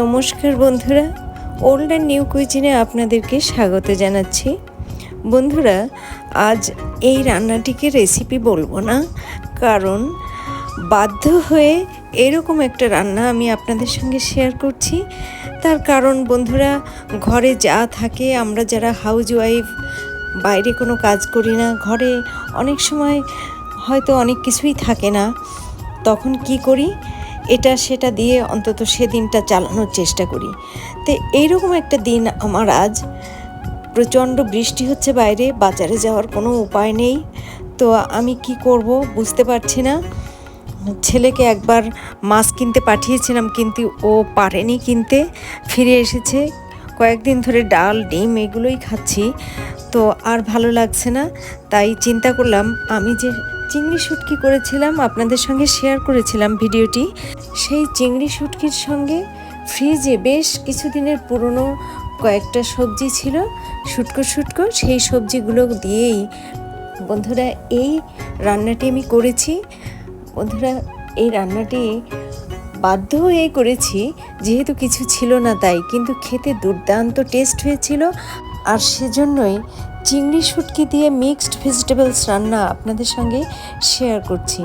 নমস্কার বন্ধুরা। Old and new কুইজিনে আপনাদেরকে স্বাগত জানাচ্ছি। বন্ধুরা, আজ এই রান্নাটিকে রেসিপি বলব না, কারণ বাধ্য হয়ে এরকম একটা রান্না আমি আপনাদের সঙ্গে শেয়ার করছি। তার কারণ বন্ধুরা, ঘরে যা থাকে, আমরা যারা হাউজ ওয়াইফ বাইরে কোনো কাজ করি না, ঘরে অনেক সময় হয়তো অনেক কিছুই থাকে না, তখন কি করি? এটা সেটা দিয়ে অন্তত সেদিনটা চালানোর চেষ্টা করি। তো এইরকম একটা দিন আমার আজ। প্রচণ্ড বৃষ্টি হচ্ছে বাইরে, বাজারে যাওয়ার কোনো উপায় নেই। তো আমি কি করব বুঝতে পারছি না। ছেলেকে একবার মাছ কিনতে পাঠিয়েছিলাম, কিন্তু ও পারেনি কিনতে। ফিরে এসেছে। কয়েকদিন ধরে ডাল, ডিম এগুলোই খাচ্ছি। তো আর ভালো লাগছে না। তাই চিন্তা করলাম, আমি যে চিংড়ি শুটকি করেছিলাম, আপনাদের সঙ্গে শেয়ার করেছিলাম ভিডিওটি। সেই চিংড়ি শুটকির সঙ্গে ফ্রিজে বেশ কিছুদিনের পুরনো কয়েকটা সবজি ছিল, শুটকো শুটকো, সেই সবজিগুলো দিয়েই বন্ধুরা এই রান্নাটি আমি করেছি। বন্ধুরা, এই রান্নাটি বাধ্য হয়ে করেছি, যেহেতু কিছু ছিল না তাই, কিন্তু খেতে দুর্দান্ত টেস্ট হয়েছিল, আর সেজন্যই চিংড়ি শুটকি দিয়ে মিক্সড ভেজিটেবলস রান্না আপনাদের সঙ্গে শেয়ার করছি।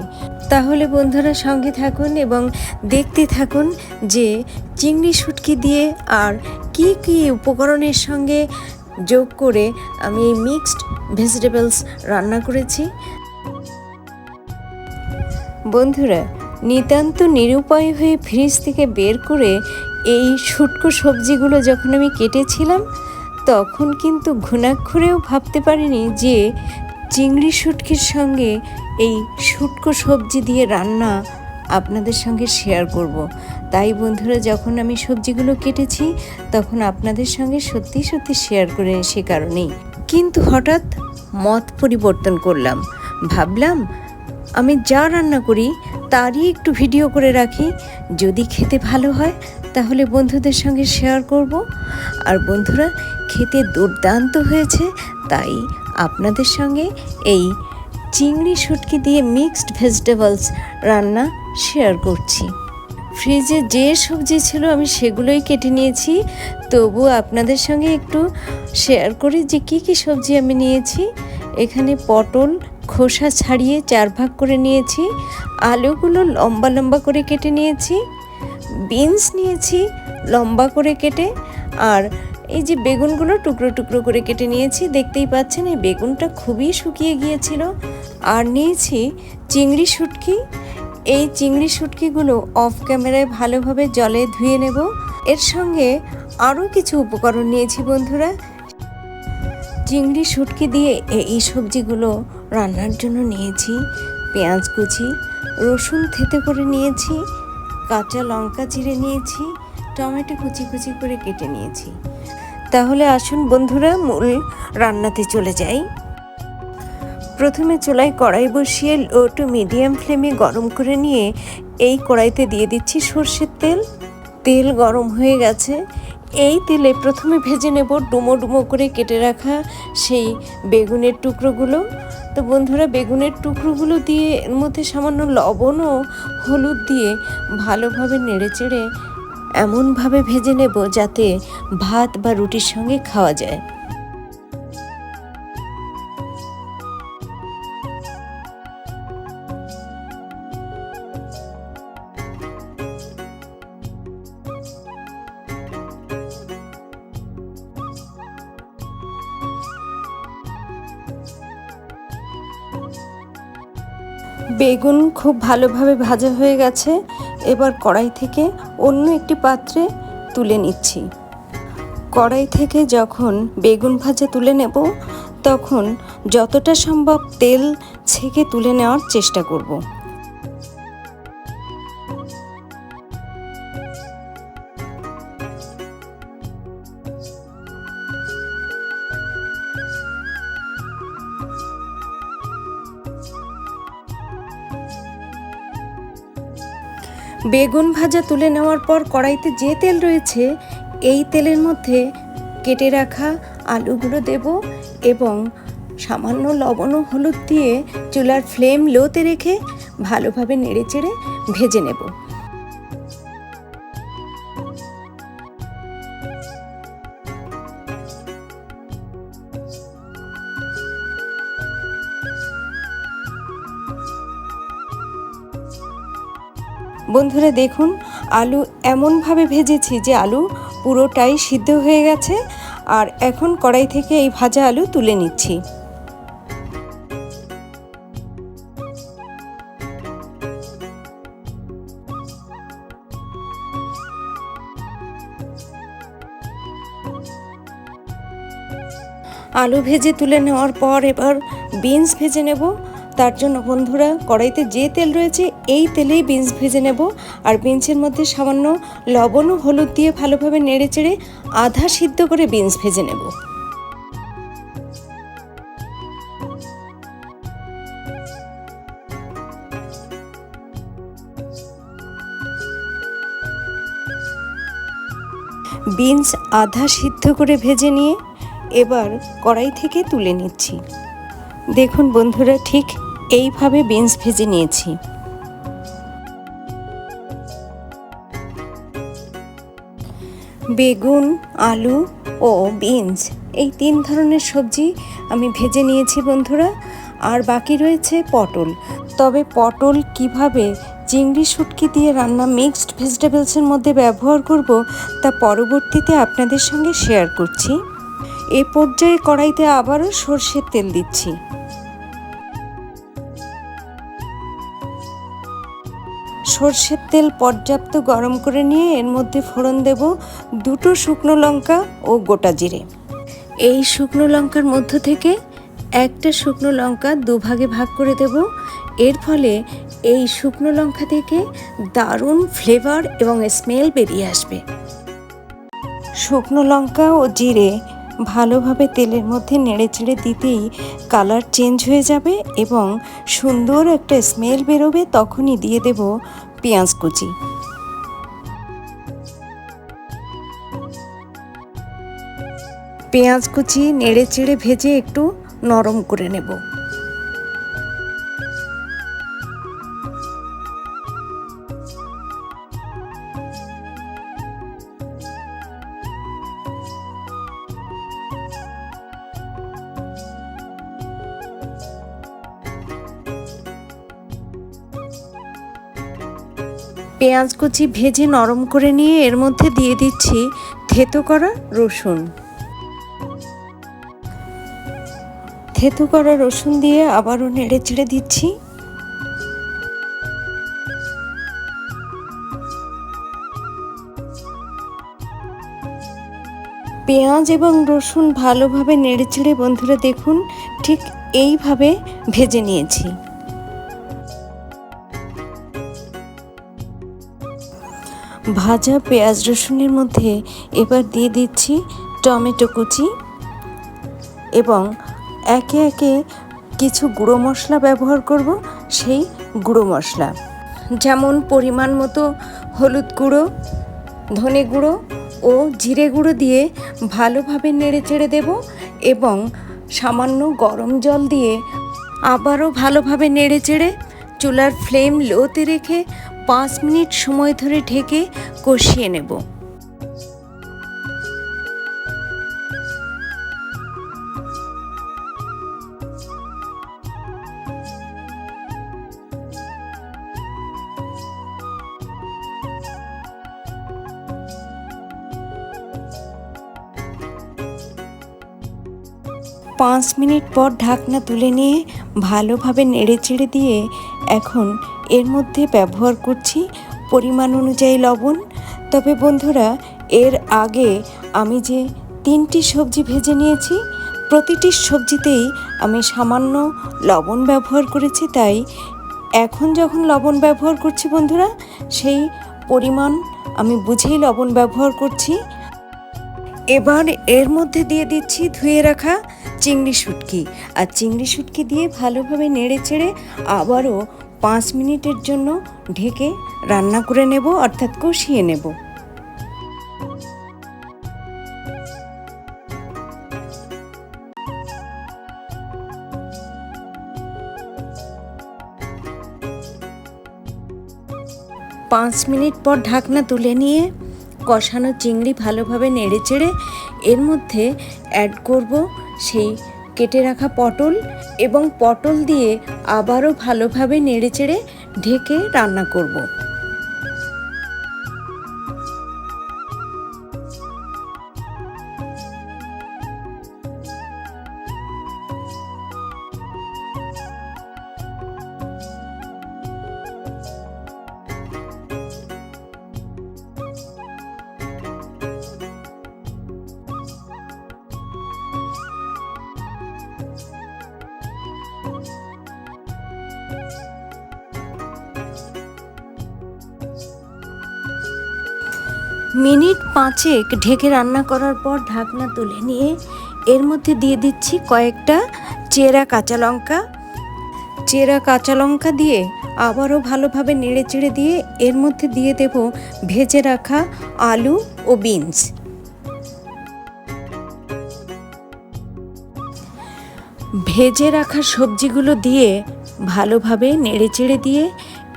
তাহলে বন্ধুরা সঙ্গে থাকুন এবং দেখতে থাকুন যে চিংড়ি শুটকি দিয়ে আর কি কি উপকরণের সঙ্গে যোগ করে আমি এই মিক্সড ভেজিটেবলস রান্না করেছি। বন্ধুরা, নিতান্ত নিরুপায় হয়ে ফ্রিজ থেকে বের করে এই শুটকো সবজিগুলো যখন আমি কেটেছিলাম তখন কিন্তু ঘুণাক্ষরেও ভাবতে পারিনি যে চিংড়ি শুটকির সঙ্গে এই শুটকো সবজি দিয়ে রান্না আপনাদের সঙ্গে শেয়ার করব। তাই বন্ধুরা, যখন আমি সবজিগুলো কেটেছি, তখন আপনাদের সঙ্গে সত্যি সত্যি শেয়ার করে সে কারণেই। কিন্তু হঠাৎ মত পরিবর্তন করলাম। ভাবলাম, আমি যা রান্না করি, তারই একটু ভিডিও করে রাখি। যদি খেতে ভালো হয় তাহলে বন্ধুদের সঙ্গে শেয়ার করব। আর বন্ধুরা, খেতে দুর্দান্ত হয়েছে, তাই আপনাদের সঙ্গে এই চিংড়ি শুটকি দিয়ে মিক্সড ভেজিটেবলস রান্না শেয়ার করছি। ফ্রিজে যে সবজি ছিল আমি সেগুলোই কেটে নিয়েছি। তবু আপনাদের সঙ্গে একটু শেয়ার করি যে কি কি সবজি আমি নিয়েছি। এখানে পটল, খোসা ছাড়িয়ে চার ভাগ করে নিয়েছি। আলুগুলো লম্বা লম্বা করে কেটে নিয়েছি। বিনস নিয়েছি লম্বা করে কেটে, আর এই যে বেগুনগুলো টুকরো টুকরো করে কেটে নিয়েছি, দেখতেই পাচ্ছেন এই বেগুনটা খুবই শুকিয়ে গিয়েছিল। আর নিয়েছি চিংড়ি শুটকি। এই চিংড়ি শুটকিগুলো অফ ক্যামেরায় ভালোভাবে জলে ধুয়ে নেব। এর সঙ্গে আরও কিছু উপকরণ নিয়েছি বন্ধুরা। চিংড়ি শুটকি দিয়ে এই সবজিগুলো রান্নার জন্য নিয়েছি পেঁয়াজ কুচি, রসুন থেতে করে নিয়েছি কাঁচা লঙ্কা চিড়ে নিয়েছি, টমেটো কুচি কুচি করে কেটে নিয়েছি। তাহলে আসুন বন্ধুরা, মূল রান্নাতে চলে যাই। প্রথমে চুলায় কড়াই বসিয়ে লো টু মিডিয়াম ফ্লেমে গরম করে নিয়ে এই কড়াইতে দিয়ে দিচ্ছি সর্ষের তেল। তেল গরম হয়ে গেছে। এই তেলে প্রথমে ভেজে নেব ডুমো ডুমো করে কেটে রাখা সেই বেগুনের টুকরোগুলো। তো বন্ধুরা, বেগুনের টুকরোগুলো দিয়ে এর মধ্যে সামান্য লবণ ও হলুদ দিয়ে ভালোভাবে নেড়ে চেড়ে এমনভাবে ভেজে নেব যাতে ভাত বা রুটির সঙ্গে খাওয়া যায়। বেগুন খুব ভালোভাবে ভাজা হয়ে গেছে। এবার কড়াই থেকে অন্য একটি পাত্রে তুলে নিচ্ছি। কড়াই থেকে যখন বেগুন ভাজা তুলে নেব, তখন যতটা সম্ভব তেল ছেঁকে তুলে নেওয়ার চেষ্টা করব। বেগুন ভাজা তুলে নেওয়ার পর কড়াইতে যে তেল রয়েছে, এই তেলের মধ্যে কেটে রাখা আলুগুলো দেব এবং সামান্য লবণ ও হলুদ দিয়ে চুলার ফ্লেম লোতে রেখে ভালোভাবে নেড়েচেড়ে ভেজে নেব। বন্ধুরা দেখুন, আলু এমনভাবে ভেজেছি যে আলু পুরোটাই সিদ্ধ হয়ে গেছে। আর এখন কড়াই থেকে এই ভাজা আলু তুলে নিচ্ছি। আলু ভেজে তুলে নেওয়ার পর এবার বিনস ভেজে নেব। তার জন্য বন্ধুরা কড়াইতে যে তেল রয়েছে, এই তেলেই বিনস ভেজে নেব। আর বিনসের মধ্যে সামান্য লবণ ও হলুদ দিয়ে ভালোভাবে নেড়ে চেড়ে আধা সিদ্ধ করে বিনস ভেজে নেব। বিনস আধা সিদ্ধ করে ভেজে নিয়ে এবার কড়াই থেকে তুলে নিচ্ছি। দেখুন বন্ধুরা, ঠিক এইভাবে বিনস ভেজে নিয়েছি। বেগুন, আলু ও বিনস, এই তিন ধরনের সবজি আমি ভেজে নিয়েছি বন্ধুরা। আর বাকি রয়েছে পটল। তবে পটল কীভাবে চিংড়ি শুটকি দিয়ে রান্না মিক্সড ভেজিটেবলসের মধ্যে ব্যবহার করব, তা পরবর্তীতে আপনাদের সঙ্গে শেয়ার করছি। এ পর্যায়ে কড়াইতে আবারও সর্ষের তেল দিচ্ছি। সর্ষের তেল পর্যাপ্ত গরম করে নিয়ে এর মধ্যে ফোড়ন দেব দুটো শুকনো লঙ্কা ও গোটা জিরে। এই শুকনো লঙ্কার মধ্য থেকে একটা শুকনো লঙ্কা দুভাগে ভাগ করে দেব। এর ফলে এই শুকনো লঙ্কা থেকে দারুণ ফ্লেভার এবং স্মেল বেরিয়ে আসবে। শুকনো লঙ্কা ও জিরে ভালোভাবে তেলের মধ্যে নেড়ে চেড়ে দিতেই কালার চেঞ্জ হয়ে যাবে এবং সুন্দর একটা স্মেল বেরোবে, তখনই দিয়ে দেব পেঁয়াজ কুচি। পেঁয়াজ কুচি নেড়ে চেড়ে ভেজে একটু নরম করে নেব। পেঁয়াজ কুচি ভেজে নরম করে নিয়ে এর মধ্যে দিয়ে দিচ্ছি থেতো করা রসুন। থেতো করা রসুন দিয়ে আবারও নেড়ে চেড়ে দিচ্ছি। পেঁয়াজ এবং রসুন ভালোভাবে নেড়ে চেড়ে বন্ধুরা দেখুন, ঠিক এইভাবে ভেজে নিয়েছি। ভাজা পেঁয়াজ রসুনের মধ্যে এবার দিয়ে দিচ্ছি টমেটো কুচি এবং একে একে কিছু গুঁড়ো মশলা ব্যবহার করব, সেই গুঁড়ো মশলা। যেমন পরিমাণ মতো হলুদ গুঁড়ো, ধনে গুঁড়ো ও জিরে গুঁড়ো দিয়ে ভালোভাবে নেড়ে চেড়ে দেব এবং সামান্য গরম জল দিয়ে আবারও ভালোভাবে নেড়ে চেড়ে চুলার ফ্লেম লোতে রেখে পাঁচ মিনিট সময় ধরে ঢেকে কষিয়ে নেব। পাঁচ মিনিট পর ঢাকনা তুলে নিয়ে ভালোভাবে নেড়ে চেড়ে দিয়ে এখন এর মধ্যে ব্যবহার করছি পরিমাণ অনুযায়ী লবণ। তবে বন্ধুরা, এর আগে আমি যে তিনটি সবজি ভেজে নিয়েছি, প্রতিটি সবজিতেই আমি সামান্য লবণ ব্যবহার করেছি, তাই এখন যখন লবণ ব্যবহার করছি বন্ধুরা, সেই পরিমাণ আমি বুঝেই লবণ ব্যবহার করছি। এবার এর মধ্যে দিয়ে দিচ্ছি ধুয়ে রাখা চিংড়ি শুটকি। আর চিংড়ি শুটকি দিয়ে ভালোভাবে নেড়ে চেড়ে আবারও পাঁচ মিনিটের জন্য ঢেকে রান্না করে নেব, অর্থাৎ কষিয়ে নেব। পাঁচ মিনিট পর ঢাকনা তুলে নিয়ে কষানো চিংড়ি ভালোভাবে নেড়ে চেড়ে এর মধ্যে অ্যাড করব সেই কেটে রাখা পটল এবং পটল দিয়ে আবারও ভালোভাবে নেড়েচেড়ে ঢেকে রান্না করব। মিনিট পাঁচেক ঢেকে রান্না করার পর ঢাকনা তুলে নিয়ে এর মধ্যে দিয়ে দিচ্ছি কয়েকটা চেরা কাঁচা লঙ্কা। চেরা কাঁচা লঙ্কা দিয়ে আবারও ভালোভাবে নেড়ে চেড়ে দিয়ে এর মধ্যে দিয়ে দেব ভেজে রাখা আলু ও বিনস। ভেজে রাখা সবজিগুলো দিয়ে ভালোভাবে নেড়ে চেড়ে দিয়ে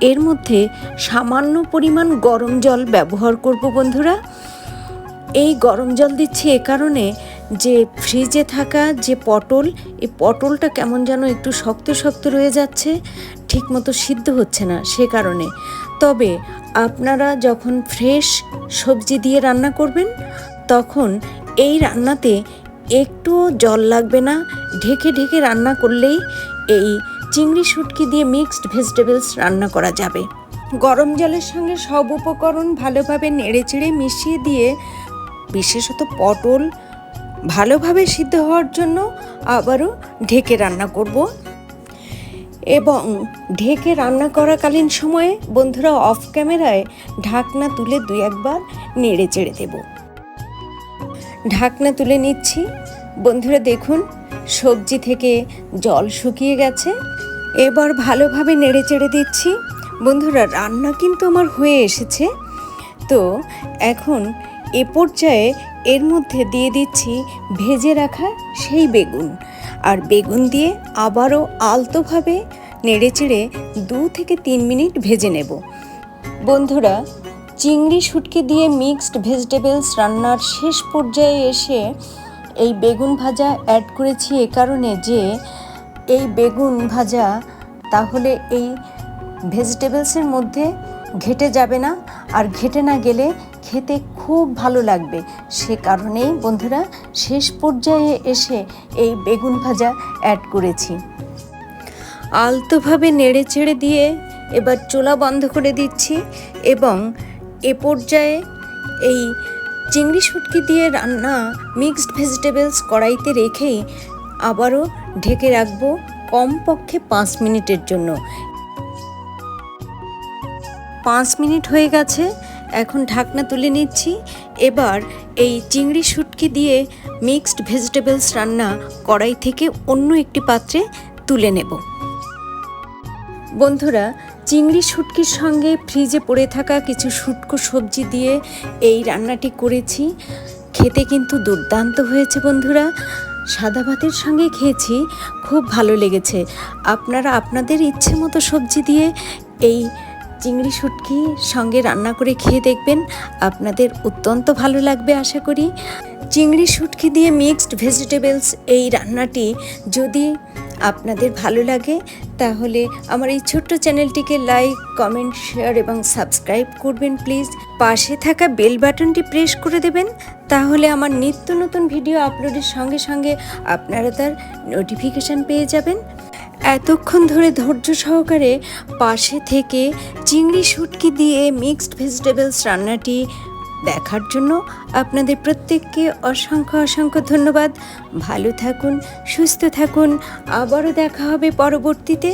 এর মধ্যে সামান্য পরিমাণ গরম জল ব্যবহার করব বন্ধুরা। এই গরম জল দিচ্ছি এ কারণে যে ফ্রিজে থাকা যে পটল, এই পটলটা কেমন যেন একটু শক্ত শক্ত রয়ে যাচ্ছে, ঠিকমতো সিদ্ধ হচ্ছে না সে কারণে। তবে আপনারা যখন ফ্রেশ সবজি দিয়ে রান্না করবেন, তখন এই রান্নাতে একটুও জল লাগবে না। ঢেকে ঢেকে রান্না করলেই এই চিংড়ি শুটকি দিয়ে মিক্সড ভেজিটেবলস রান্না করা যাবে। গরম জলের সঙ্গে সব উপকরণ ভালোভাবে নেড়েচেড়ে মিশিয়ে দিয়ে, বিশেষত পটল, ভালোভাবে সিদ্ধ হওয়ার জন্য আবারও ঢেকে রান্না করব। এবং ঢেকে রান্না করাকালীন সময়ে বন্ধুরা অফ ক্যামেরায় ঢাকনা তুলে দুই একবার নেড়ে চেড়ে দেব। ঢাকনা তুলে নিচ্ছি। বন্ধুরা দেখুন, সবজি থেকে জল শুকিয়ে গেছে। এবার ভালোভাবে নেড়ে চেড়ে দিচ্ছি। বন্ধুরা, রান্না কিন্তু আমার হয়ে এসেছে। তো এখন এ পর্যায়ে এর মধ্যে দিয়ে দিচ্ছি ভেজে রাখা সেই বেগুন। আর বেগুন দিয়ে আবারও আলতোভাবে নেড়েচেড়ে দু থেকে তিন মিনিট ভেজে নেব। বন্ধুরা, চিংড়ি শুটকি দিয়ে মিক্সড ভেজিটেবলস রান্নার শেষ পর্যায়ে এসে এই বেগুন ভাজা অ্যাড করেছি এ কারণে যে এই বেগুন ভাজা, তাহলে এই ভেজিটেবলসের মধ্যে ঘেটে যাবে না। আর ঘেটে না গেলে খেতে খুব ভালো লাগবে। সে কারণেই, বন্ধুরা, শেষ পর্যায়ে এসে এই বেগুন ভাজা অ্যাড করেছি। আলতোভাবে নেড়ে চেড়ে দিয়ে এবার চোলা বন্ধ করে দিচ্ছি এবং এ পর্যায়ে এই চিংড়ি শুটকি দিয়ে রান্না মিক্সড ভেজিটেবলস কড়াইতে রেখেই আবারও ঢেকে রাখব কমপক্ষে পাঁচ মিনিটের জন্য। পাঁচ মিনিট হয়ে গেছে, এখন ঢাকনা তুলে নিচ্ছি। এবার এই চিংড়ি শুটকি দিয়ে মিক্সড ভেজিটেবলস রান্না কড়াই থেকে অন্য একটি পাত্রে তুলে নেব। বন্ধুরা, চিংড়ি শুটকির সঙ্গে ফ্রিজে পড়ে থাকা কিছু শুটকো সবজি দিয়ে এই রান্নাটি করেছি। খেতে কিন্তু দুর্দান্ত হয়েছে বন্ধুরা। সাদা ভাতের সঙ্গে খেয়েছি খুব ভালো লেগেছে। আপনারা আপনাদের ইচ্ছে মতো সবজি দিয়ে এই চিংড়ি শুটকি সঙ্গে রান্না করে খেয়ে দেখবেন। আপনাদের অত্যন্ত ভালো লাগবে আশা করি। চিংড়ি শুটকি দিয়ে মিক্সড ভেজিটেবলস এই রান্নাটি যদি আপনাদের ভালো লাগে, তাহলে আমার এই ছোট্ট চ্যানেলটিকে লাইক কমেন্ট শেয়ার এবং সাবস্ক্রাইব করবেন প্লিজ পাশে থাকা বেল বাটনটি প্রেস করে দেবেন, তাহলে আমার নিত্য নতুন ভিডিও আপলোডের সঙ্গে সঙ্গে আপনারা তার নোটিফিকেশান পেয়ে যাবেন। এতক্ষণ ধরে ধৈর্য সহকারে পাশে থেকে চিংড়ি শুটকি দিয়ে মিক্সড ভেজিটেবলস রান্নাটি দেখার জন্য আপনাদের প্রত্যেককে অসংখ্য অসংখ্য ধন্যবাদ। ভালো থাকুন, সুস্থ থাকুন। আবারও দেখা হবে পরবর্তীতে।